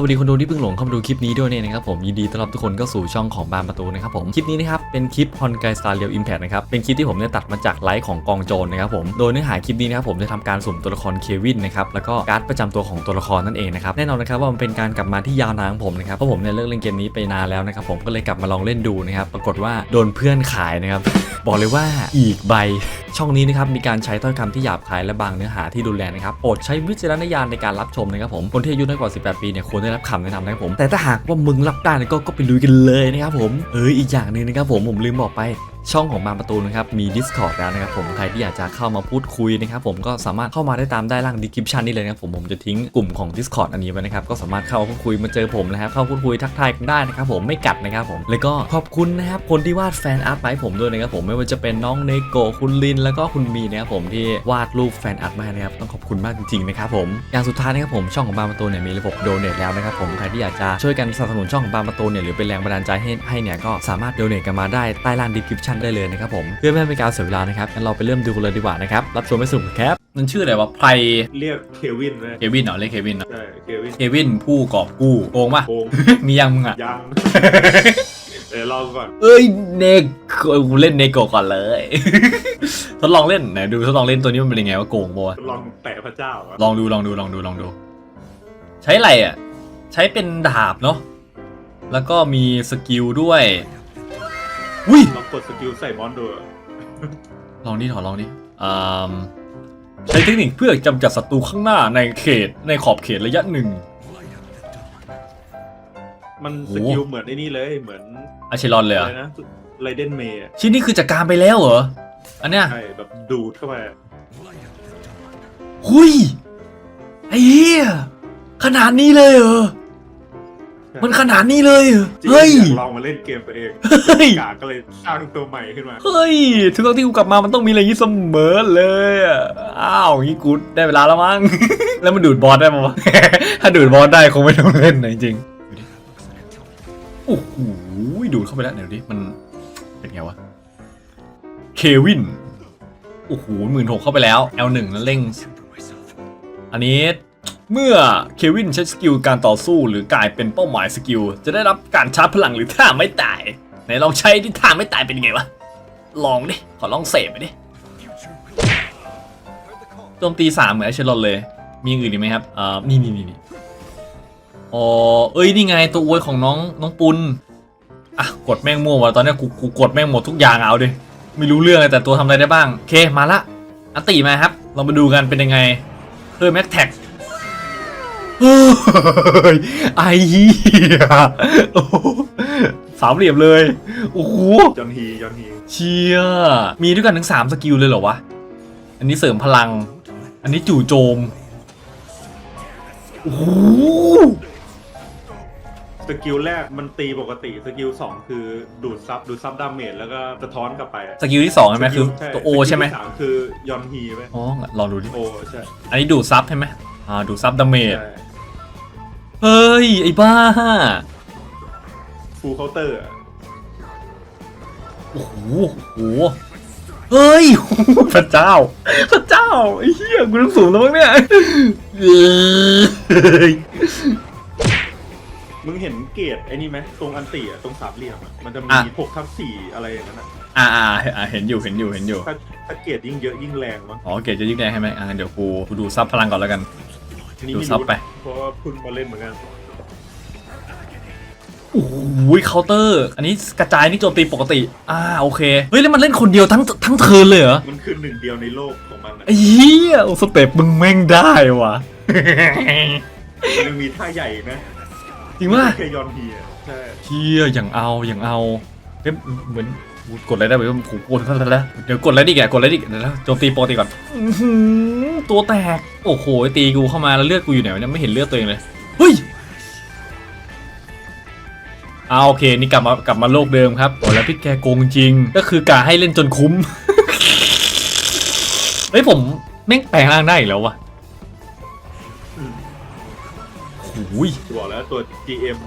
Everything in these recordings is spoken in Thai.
สวัสดีคนดูที่เพิ่งหลงเข้ามาดูคลิปนี้ด้วยเนี่ยนะครับผมยินดีต้อนรับทุกคนเข้าสู่ช่องของบานประตูนะครับผมคลิปนี้นะครับเป็นคลิปฮอนไกสตาร์เรียลอิมแพนะครับเป็นคลิปที่ผมเนี่ยตัดมาจากไลฟ์ของกองโจรนะครับผมโดยเนื้อหาคลิปนี้นะครับผมจะทำการสุ่มตัวละครเควินนะครับแล้วก็การ์ดประจำตัวของตัวละครนั่นเองนะครับแน่นอนนะครับว่ามันเป็นการกลับมาที่ยาวนานของผมนะครับเพราะผมเนี่ยเลิกเล่นเกมนี้ไปนานแล้วนะครับผมก็เลยกลับมาลองเล่นดูนะครับปรากฏว่าโดนเพื่อนขายนะครับบอกเลยว่าอีกใบช่องนี้นะครับมีการใช้ถ้อยคำที่หยาบคายและบางเนื้อหาที่รุนแรงนะครับโปรดใช้วิจารณญาณในการรับชมนะครับผมคนที่อายุน้อยกว่า 18 ปีเนี่ยควรได้รับคำแนะนำนะครับผม แต่ถ้าหากว่ามึงรับได้ก็ก็ไปลุยกันเลยนะครับผมเอออีกอย่างหนึ่งนะครับผมผมลืมบอกไปช่องของบางประตูนะครับมี Discord แล้วนะครับผมใครที่อยากจะเข้ามาพูดคุยนะครับผมก็สามารถเข้ามาได้ตามได้ล่าง description นี่เลยนะครับผมผมจะทิ้งกลุ่มของ Discord อันนี้ไว้นะครับก็สามารถเข้าพูดคุยมาเจอผมนะครับเข้าพูดคุยทักทายกันได้นะครับผมไม่กัดนะครับผมแล้วก็ขอบคุณนะครับคนที่วาดแฟนอาร์ตมาให้ผมด้วยนะครับผมไม่ว่าจะเป็นน้องเนโกคุณลิน แล้วก็คุณมีนะครับผมที่วาดรูปแฟนอาร์ตมานะครับต้องขอบคุณมากจริงๆนะครับผมอย่างสุดท้ายนะครับผมช่องของบางประตูเนี่ยมีระบบโดเนทแล้วนะครับผมใครที่อยากจะช่วยกันสนับสนุนช่องของบางประตูเนี่ยหรือเป็นแรงบันดาลใจให้ให้เนี่ยก็สามารถโดเนทกันมาได้ใต้ล่าง description ได้เลยนะครับผมเพื่อไม่ให้เป็นการเสียเวลานะครับงั้นเราไปเริ่มดูกันเลยดีกว่านะครับรับชมไปสุ่มครับมันชื่ออะไรวะไพรเรียกเควินไหมเควินเหรอเรียกเควินเหรอใช่เควินเควินผู้กอบกู้โกงปะโกง มียังมึงอะ ยัง เดี๋ยวลองก่อนเอ้ยเนกกูเล่นเนโกะก่อนเลย ทดลองเล่นไหนดูทดลองเล่นตัวนี้มันเป็นยังไงว่าโกงปะวะลองแตะพระเจ้าอะลองดูลองดูลองดูลองดู ใช้อะไรอะ ใช้เป็นดาบเนาะแล้วก็มีสกิลด้วย อุ้ยลองกดสกิลใส่มอนดูอะลองดิถอลองดิอืมใช้เทคนิคเพื่อจำจัดศัตรูข้างหน้าในเขตในขอบเขตระยะหนึ่ง มันโอ้สกิลเหมือนไอ้นี่เลยเหมือนอาเชลอนเลยเหรอะอไรนะไรเดนเมย์ชิ้นนี้คือจัดการไปแล้วเหรอ อันเนี้ยใช่แบบดูดเข้าไปอะหุยไอ้เหี้ยขนาดนี้เลยเหรอ มันขนาดนี้เลยเหรอจริงเฮ้ยอยากลองมาเล่นเกมตัวเองเฮ้ยกาก็เลยสร้างตัวใหม่ขึ้นมาเฮ้ยทุกครั้งที่กูกลับมามันต้องมีอะไรอย่างนี้เสมอเลยอะอ้าวอย่างนี้กูได้เวลาแล้วมั้งแล้วมันดูดบอสได้ปะวะถ้าดูดบอสได้คงไม่ต้องเล่นนะจริงๆโอ้โหดูดเข้าไปแล้วเดี๋ยวดิมันเป็นไงวะเควินโอ้โหหมื่นหกเข้าไปแล้ว L1 แล้วเร่ง อันนี้ เมื่อเควินใช้สกิลการต่อสู้หรือกลายเป็นเป้าหมายสกิล จะได้รับการชาร์จพลังหรือท่าไม่ตายไหนลองใช้ที่ท่าไม่ตายเป็นยังไงวะ ลองดิ ขอลองเสพไปดิโจมตีสามเหมือนไอเชลอนเลย มีอื่นอีกไหมครับอ่านี่นี่นี่นี่อ๋อเอ้ยนี่ไงตัวอวยของน้องน้องปุนอะกดแม่งมั่ววะตอนเนี้ยกูกูกดแม่งหมดทุกอย่างเอาดิไม่รู้เรื่องเลยแต่ตัวทำอะไรได้บ้างโอเคมาละอันตีมาครับเรามาดูกันเป็นยังไงเพิ่มแม็กแท็ก ไอ้เหี้ยโอ้โหสามเหลี่ยมเลย โอ้โหจอนฮีจอนฮีเชียมีด้วยกันถึง3สกิลเลยเหรอวะ อันนี้เสริมพลัง อันนี้จู่โจม โอ้โหสกิลแรกมันตีปกติ สกิลสองคือดูดซับดูดซับดาเมจแล้วก็สะท้อนกลับไปอะสกิลที่2ใช่ไหมคือใช่ตัวโอใช่ไหมสกิลที่สามคือยอนฮีไหมอ๋อลองดูดิโอใช่ อันนี้ดูดซับใช่ไหมอ่าดูดซับดาเมจใช่ เฮ้ย ไอ้บ้า ฟูลเคาน์เตอร์อะโอ้โหโอ้โห เฮ้ย พระเจ้า พระเจ้า ไอ้เหี้ยกูต้องสูงแล้วมั้งเนี่ยเอ้ยมึงเห็นเกรดไอ้นี่ไหมตรงอันติอะตรงสามเหลี่ยมอะมันจะมีอะหกทับสี่อะไรอย่างนั้นอะอ่าอ่าอ่าเห็นอยู่ เห็นอยู่ เห็นอยู่ ถ้าถ้าเกรดยิ่งเยอะยิ่งแรงมั้งอ๋อ เกรดจะยิ่งแดงใช่ไหมอ่า เดี๋ยวกูกูดูซับพลังก่อนแล้วกันอันนี่ดูไม่ซับรู้ไป นะ เพราะว่าเพิ่งมาเล่นเหมือนกันโอ้โหเคาน์เตอร์ อันนี้กระจายนี่โจมตีปกติ อ่าโอเค เฮ้ยแล้วมันเล่นคนเดียวทั้งทั้งเทิร์นเลยเหรอ มันคือหนึ่งเดียวในโลกของมันอะไอ้เหี้ยโอ้สเต็ปมึงแม่งได้ว่ะ มันยังมีท่าใหญ่นะจริงว่าแค่ยอนฮีอะใช่เชี่ยอย่างเอาอย่างเอาเอ๊ะเหมือน กดอะไรได้ไหมผมกดอะไรแล้วเดี๋ยวกดอะไรดิแกกดอะไรดิเดี๋ยวนะโจมตีปกติก่อนอื้อหือตัวแตก โอ้โห ตีกูเข้ามาแล้วเลือดกูอยู่ไหนวะเนี่ยไม่เห็นเลือดตัวเองเลยเฮ้ยเอาโอเคนี่กลับมากลับมาโลกเดิมครับโอ้แล้วพี่แกโกงจริง ก็คือกะให้เล่นจนคุ้มเฮ้ยผมแม่งแปลงร่างได้อีกแล้ววะอืมโอ้ยบอกแล้วตัว GM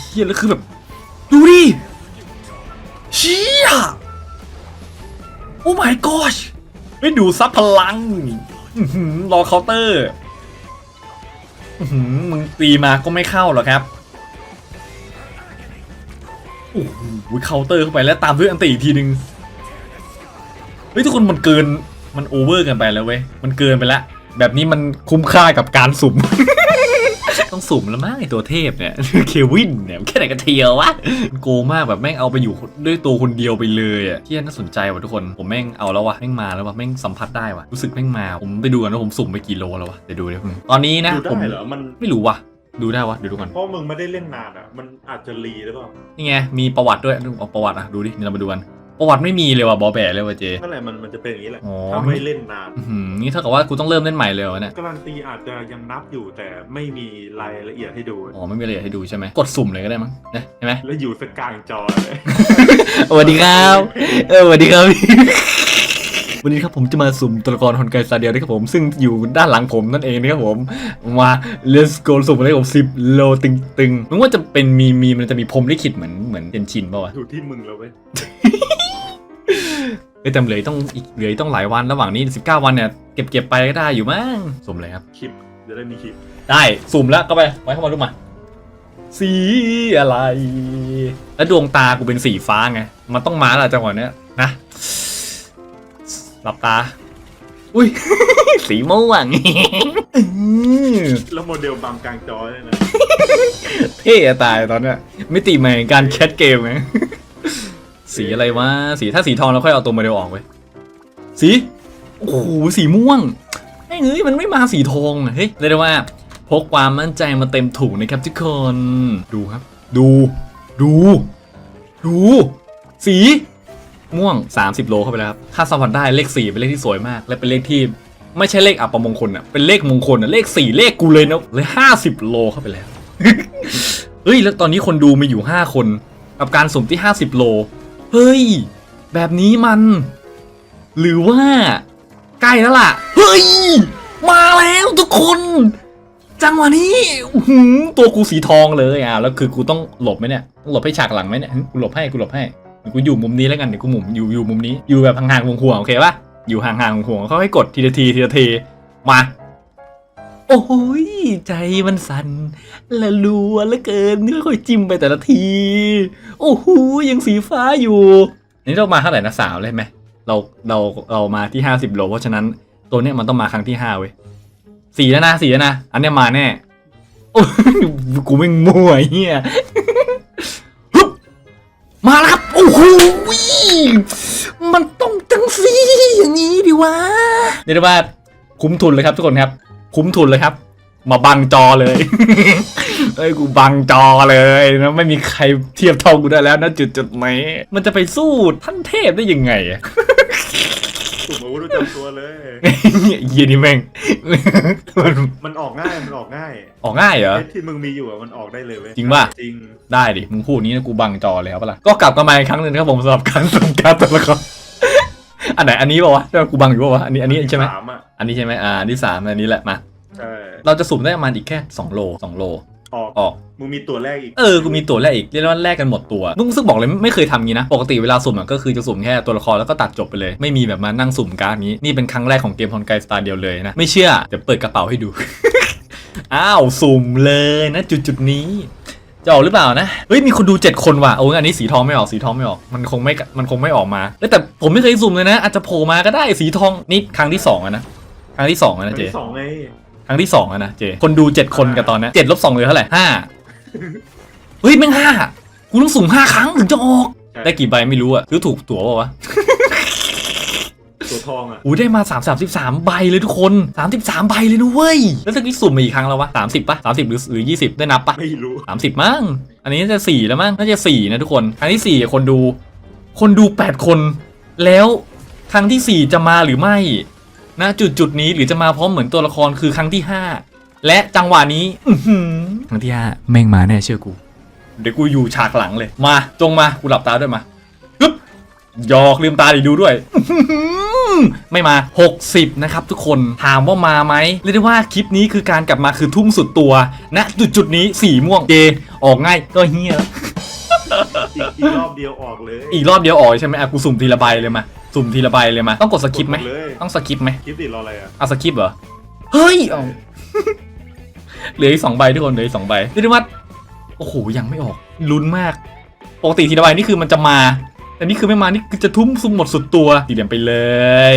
เฮียแล้วคือแบบ ดูดิเชี่ยโอ้ my gosh ไม่ดูซับพลังรอเคาน์เตอร์มึงตีมาก็ไม่เข้าหรอกครับโอ้โหเคาน์เตอร์เข้าไปแล้วตามด้วยอันตีอีกทีนึงเฮ้ยทุกคนมันเกินมันโอเวอร์กันไปแล้วเว้ย มันเกินไปแล้ว แบบนี้มันคุ้มค่ากับการสุ่ม ต้องสุ่มแล้วมั้งไอตัวเทพเนี่ยเควินเนี่ยมันแค่ไหนกันเทียววะมันโกงมากแบบแม่งเอาไปอยู่ด้วยตัวคนเดียวไปเลยอะที่น่าสนใจว่ะทุกคนผมแม่งเอาแล้ววะแม่งมาแล้ววะแม่งสัมผัสได้วะรู้สึกแม่งมาผมไปดูกันว่าผมสุ่มไปกี่โลแล้ววะเดี๋ยวดูเดี๋ยวมึงตอนนี้นะดูผมได้เหรอมันไม่รู้วะดูได้วะเดี๋ยวดูก่อนเพราะมึงไม่ได้เล่นนานอะมันอาจจะรีหรือเปล่านี่ไงมีประวัติด้วยเอาประวัติอะดูดินี่เรามาดูกัน ประวัติไม่มีเลยว่ะบอแบเลยว่ะเจ นั่นแหละมันมันจะเป็นอย่างนี้แหละอ๋อ ถ้าไม่เล่นนานอื้อหือนี่เท่ากับว่ากูต้องเริ่มเล่นใหม่เลยเหรอเนี่ยการันตีอาจจะยังนับอยู่แต่ไม่มีรายละเอียดให้ดู อ๋อไม่มีอะไรให้ดูใช่ไหมกดสุ่มเลยก็ได้มั้งนะเห็นไหมแล้วอยู่สักกลางจอเลยสวัสดีครับเออสวัสดีครับ วันนี้ครับผมจะมาสุ่มตัวละครฮอนไกซาเดียนะครับผมซึ่งอยู่ด้านหลังผมนั่นเองนะครับผมมา let's go สุ่มอะไรผมสิบโลตึงตึงๆมึงว่าจะเป็นมีมีมันจะมีพรหมลิขิตเหมือนเหมือนเทนชินป่าวะ อยู่ที่มึงแล้วเว้ย เอ้ยแต่เหลืออกต้องอีกเหลืออกต้องหลายวันระหว่างนี้ 19 วันเนี่ยเก็บเก็บไปก็ได้อยู่มั้งสุ่มเลยครับ คลิปจะได้มีคลิปได้สุ่มแล้วก็ไปไว้เข้ามาดูมา สีอะไร แล้วดวงตากูเป็นสีฟ้าไง มันต้องมาแล้วจังหวะเนี้ยนะหลับตา อุ้ย สีม่วงอื้อแล้วโมเดลบางกลางจอเลยนะ เท่อะตายตอนเนี้ยมิติใหม่แห่งการแคทเกมไง สีอะไรวะสีถ้าสีทองเราค่อยเอาตัวโมเดลออกไว้ยสีโอ้โหสีม่วงไอ้เอ้ยมันไม่มาสีทองเฮ้ยเรียกได้ว่าพกความมั่นใจมาเต็มถุงนะครับทุกคนดูครับ ดู ดู ดู สีม่วง 30 โลเข้าไปแล้วครับถ้าสัมผัสได้เลข4เป็นเลขที่สวยมาก และเป็นเลขที่ไม่ใช่เลขอัปมงคลอะเป็นเลขมงคลอะเลข 4 เลขกูเลยนะเลย50 โลเข้าไปแล้วเฮ้ยแล้วตอนนี้คนดูมีอยู่ 5 คน กับการสุ่มที่ 50 โล เฮ้ย แบบนี้มัน หรือว่า ใกล้แล้วล่ะ เฮ้ย มาแล้วทุกคน จังหวะนี้หืตัวกูสีทองเลยอะแล้วคือกูต้องหลบไหมเนี่ยหลบให้ฉากหลังไหมเนี่ยกูหลบให้กูหลบให้เดี๋ยวกูอยู่มุมนี้แล้วกันเดี๋ยวกูหมุมอยู่อยู่มุมนี้อยู่แบบห่างๆห่วงๆโอเคปะอยู่ห่างๆห่วงๆเขาให้กดทีละทีทีละทีมา โอ้ยใจมันสั่นละลัวเหลือเกินเนื้อค่อยจิ้มไปแต่ละที โอ้โหยังสีฟ้าอยู่นี่เรามาเท่าไหร่นะสามเลยไหมเราเราเรามาที่ห้าสิบโลเพราะฉะนั้นตัวเนี้ยมันต้องมาครั้งที่ห้าเว้ยสี่แล้วนะสี่แล้วนะอันเนี้ยมาแน่โอ้กูไม่งมั่วเฮียมาแล้วครับโอ้โหมันต้องจังสีอย่างนี้ดิวะเรียกว่าคุ้มทุนเลยครับทุกคนครับ คุ้มทุนเลยครับ มาบังจอเลยเอ้ยกูบังจอเลยนะไม่มีใครเทียบเท่ากูได้แล้วนะจุดจุดๆนี้มันจะไปสู้ท่านเทพได้ยังไงอะสุ่มอาวุธประจำตัวเลยเยียนี่แม่งมันมันออกง่ายมันออกง่าย ออกง่ายเหรอเซตที่มึงมีอยู่อะมันออกได้เลยเว้ยจริงป่ะจริงได้ดิมึงพูดนี้นะกูบังจอเลยครับปะล่ะก็กลับกันมาอีกครั้งหนึ่งนะครับผมสำหรับการส่งการดตัวละคร อันไหนอันนี้ป่าวะใช่ไหมกูบังอยู่ป่าวะอันนี้อันนี้ใช่ไหมสามอะอันนี้ใช่ไหมอ่าอันที่สามอันนี้แหละมาใช่เราจะสุ่มได้ประมาณอีกแค่2โล2โลออกออกมึงมีตัวแรกอีกเออกูมีตัวแรกอีกเรียกได้ว่าแลกกันหมดตัวมึงซึ่งบอกเลยไม่เคยทำงี้นะปกติเวลาสุ่มอะก็คือจะสุ่มแค่ตัวละครแล้วก็ตัดจบไปเลย ไม่มีแบบมานั่งสุ่มการ์ดนี้นี่เป็นครั้งแรกของเกมฮอนไกสตาร์เดียวเลยนะไม่เชื่อเดี๋ยวเปิดกระเป๋าให้ดู อ้าวสุ่มเลยนะจุดจุดๆนี้ จะออกหรือเปล่านะ เฮ้ยมีคนดู7คนว่ะโอ้ยอันนี้สีทองไม่ออกสีทองไม่ออก มันคงไม่ มันคงไม่ออกมาเอ้ยแต่ผมไม่เคยสุ่มเลยนะ อาจจะโผล่มาก็ได้สีทองนี่ครั้งที่สองอะนะ ครั้งที่สองอะนะเจที่สองไงครั้งที่สองอะนะเจ คนดูเจ็ดคนกับตอนเนี้เจ็ดลบสองเหลือเท่าไหร่ห้าเฮ้ยแม่งห้ากูต้องสุ่มห้าครั้งถึงจะออกใช่ได้กี่ใบไม่รู้อะซื้อถูกตั๋วเปล่าวะ ตัวทองอะอู้ได้มาสามสามสิบสามใบเลยทุกคนสามสิบสามใบเลยนะเว้ย แล้วตะกี้สุ่มมาอีกครั้งแล้ววะสามสิบปะสามสิบหรือหรือยี่สิบได้นับปะไม่รู้สามสิบมั้ง อันนี้น่าจะสี่แล้วมั้ง น่าจะสี่นะทุกคน ครั้งที่สี่คนดู คนดูแปดคน แล้วครั้งที่สี่จะมาหรือไม่นะจุดจุดๆนี้หรือจะมาพร้อมเหมือนตัวละครคือครั้งที่ห้าและจังหวะนี้อื้อหือครั้งที่ห้าแม่งมาแน่เชื่อกู เดี๋ยวกูอยู่ฉากหลังเลย มา จงมา กูหลับตาด้วยมาปึ๊บหยอกลืมตาดิดูด้วยอื้อหือ ไม่มา 60 นะครับทุกคนถามว่ามาไหมเรียกได้ว่าคลิปนี้คือการกลับมาคือทุ่มสุดตัวณจุดจุดๆนี้สีม่วงเจออกง่ายก็เฮียอีกอีกรอบเดียวออกเลย อีกรอบเดียวออกใช่ไหมอะกูสุ่มทีละใบเลยมาสุ่มทีละใบเลยมาต้องกดสกิปไหมกดเลยต้องสกิปไหมคลิปดิรออะไรอะเอาสกิปเหรอเฮ้ยเอาเหลืออีกสองใบทุกคนเหลืออีกสองใบเรียกได้ว่าโอ้โหยังไม่ออกลุ้นมากปกติทีละใบนี่คือมันจะมา แต่นี่คือไม่มานี่คือจะทุ่มซุ่มหมดสุดตัวสีเหลี่ยมไปเลย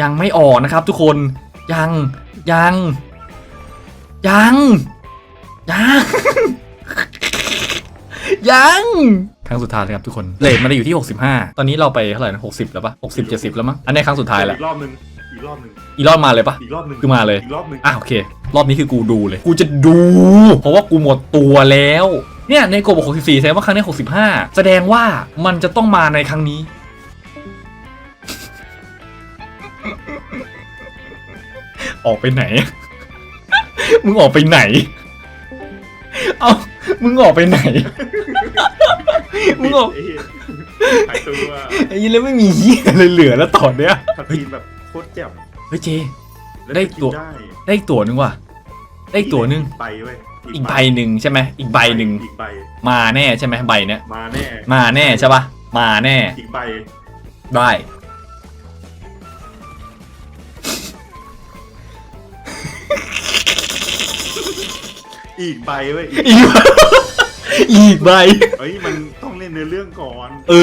ยังไม่ออกนะครับ ทุกคนยังยังยังยังยังครั้งสุดท้ายเลยครับทุกคนเลทมันได้อยู่ที่ 65 ตอนนี้เราไปเท่าไหร่นะ60 แล้วปะ60 70 แล้วมั้งอันนี้ครั้งสุดท้ายแล้วอีกรอบหนึงอีกรอบหนึงอีรอบมาเลยปะอีกรอบหนึงคือมาเลยอีกรอบหนึงอะโอเค รอบนี้คือกูดูเลย กูจะดู เพราะว่ากูหมดตัวแล้ว เนี่ยในโกบอก64แสดงว่าครั้งนี้65 แสดงว่ามันจะต้องมาในครั้งนี้ ออกไปไหน มึงออกไปไหน เอามึงออกไปไหน มึงออกไอ้เหี้ยหายตัวไอ้ยี่แล้วไม่มีเหี้ยอะไรเหลือแล้วตอนเนี้ยทัทีมแบบโคตรแจ่มเฮ้ยเจ แล้วได้ตัวกินได้ ได้อีกตัวหนึงว่ะ ได้อีกตัวหนึงใบเว้ย อีกใบหนึ่งใช่ไหมอีกใบหนึ่งอีกใบมาแน่ใช่ไหมใบเนี้ยมาแน่มาแน่ใช่ปะมาแน่อีกใบได้อีกใบเว้ยอีกอีกอีกใบเฮ้ยมันต้องเล่นในอเรื่องก่อนเอ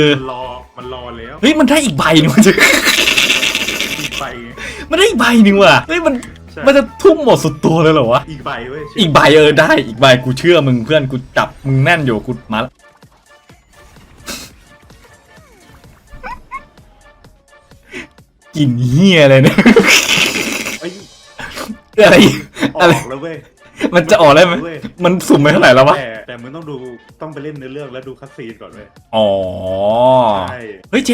อมันรอมันรอแล้วเฮ้ยมันได้อีกใบหนึงมันจะอีกใบไงมันได้อีกใบหนึ่งว่ะเฮ้ยมันใช่ มันจะทุ่มหมดสุดตัวเลยเหรอวะ อีกใบเว้ยอีกใบเออได้ อีกใบกูเชื่อมึงเพื่อนกูจับมึงแน่นอยู่กูมาละกลินเฮียอะไรเนี่ยเอ้ยอะไรออะไร อกแล้วเว้ยมันจะออกได้ไหมเว้ยมันสุ่มไปเท่าไหร่แล้ววะ แต่แต่มึงต้องดูต้องไปเล่นในอเรื่องแล้วดูคัสซีนก่อนเว้ยอ๋อ ใช่เฮ้ยเจ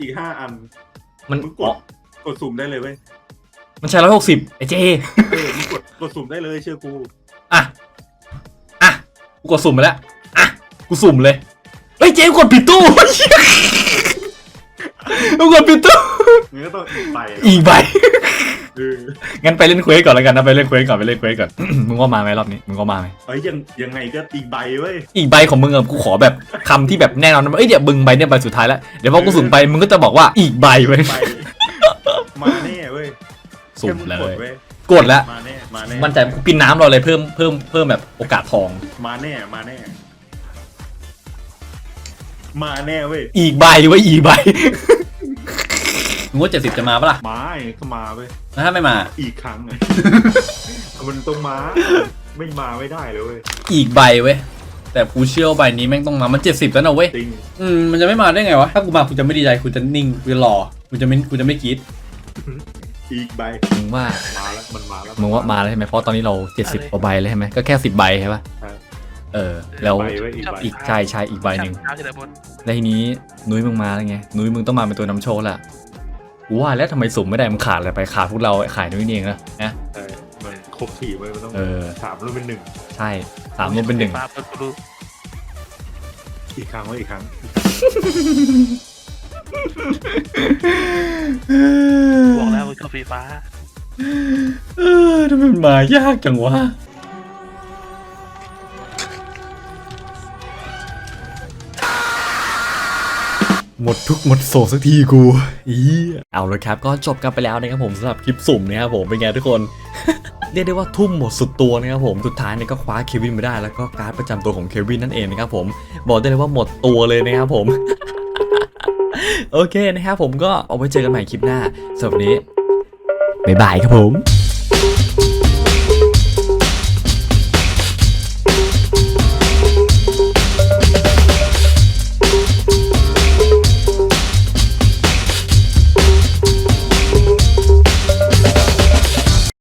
อีกห้าอันมันมึงกอ๋อ ดกดสุ่มได้เลยเว้ย มันใช้ร้อยหกสิบไอ้เจเออมึงกดกดสุ่มได้เลยเชื่อกูอะอะกูกดสุ่มไปแล้วอะกูสุ่มเลยเฮ้ยเจกูกดผิดตู้กูกดผิดตู้มึงก็ต้องอีกใบอีกใบ เอองั้นไปเล่นเควสก่อนแล้วกันนะไปเล่นเควสก่อนไปเล่นเควสก่อน มึงว่ามาไหมรอบนี้มึงว่ามาไหมเอ้ยยังยังไงก็อีกใบเว้ยอีกใบของมึงอะกูขอแบบคำที่แบบแน่นอนนะเอ้ยเดี๋ยวมึงใบเนี่ยใบสุดท้ายแล้วเดี๋ยวพอกูสุ่มไปมึงก็จะบอกว่าอีกใบเว้ยใบมาแน่เว้ย สุ่มแค่งเลกดยเว้ยกดแล้ว มาแน่มาแน่มันใจกูกินน้ำเราเลยเพิ่มเพิ่มเพิ่มแบบโอกาสทอง มาแน่มาแน่ มาแน่เว้ยอีกใบไว้ยอีกใบมึงว่าเจ็ดสิบจะมาปะล่ะมาไอ้ก็มาเว้ยแล้วถ้าไม่มา อีกครั้งไงมันต้องมา ไม่มาไม่ได้เลยเว้ยอีกใบเว้ยแต่กูเชื่อว่าใบนี้แม่งต้องมา มันเจ็ดสิบแล้วนะเว้ยจริงอืมมันจะไม่มาได้ไงวะ ถ้ากูมากูจะไม่ดีใจกูจะนิ่งกูจะรอกูจะไม่กูจะไม่กรีด อีกใบมึงว่ามาแล้วมันมาแล้วมึงว่ามาแล้วใช่ไหมเพราะตอนนี้เราเจ็ดสิบกว่าใบเลยใช่ไหมก็แค่สิบใบใช่ปะใช่เออ แล้วใบเว้ยอีกใบอีกใช่ใช่อีกใบหนึ่งเช้าทีละบนแล้วทีนี้นุ้ยมึงมาแล้วไงนุ้ยมึงต้องมาเป็นตัวนำโชคละกูว่าแล้วทำไมสุ่มไม่ได้มึงขาดอะไรไปขาดพวกเราขายนุ้ยนี่เองนะนะใช่มันครบทีเว้ยมันต้องเออสามแล้วเป็นหนึ่งใช่สามรวมเป็นหนึ่งฟ้าเปิดกูรู้อีกครั้งเว้ยอีกครั้ง บอกแล้วมันคือไฟฟ้า เออทำไมมันมายากจังวะ หมดทุกข์หมดโศกสักทีกู อีเอาเลยครับ ก็จบกันไปแล้วนะครับผมสำหรับคลิปสุ่มนะครับผม เป็นไงทุกคน เรียกได้ว่าทุ่มหมดสุดตัวนะครับผมสุดท้ายเนี่ยก็คว้าเควินมาได้แล้วก็การ์ดประจำตัวของเควินนั่นเองนะครับผม บอกได้เลยว่าหมดตัวเลยนะครับผม โอเคนะครับผมก็เอาไว้เจอกันใหม่คลิปหน้าสำหรับวันนี้บ๊ายบายครับผม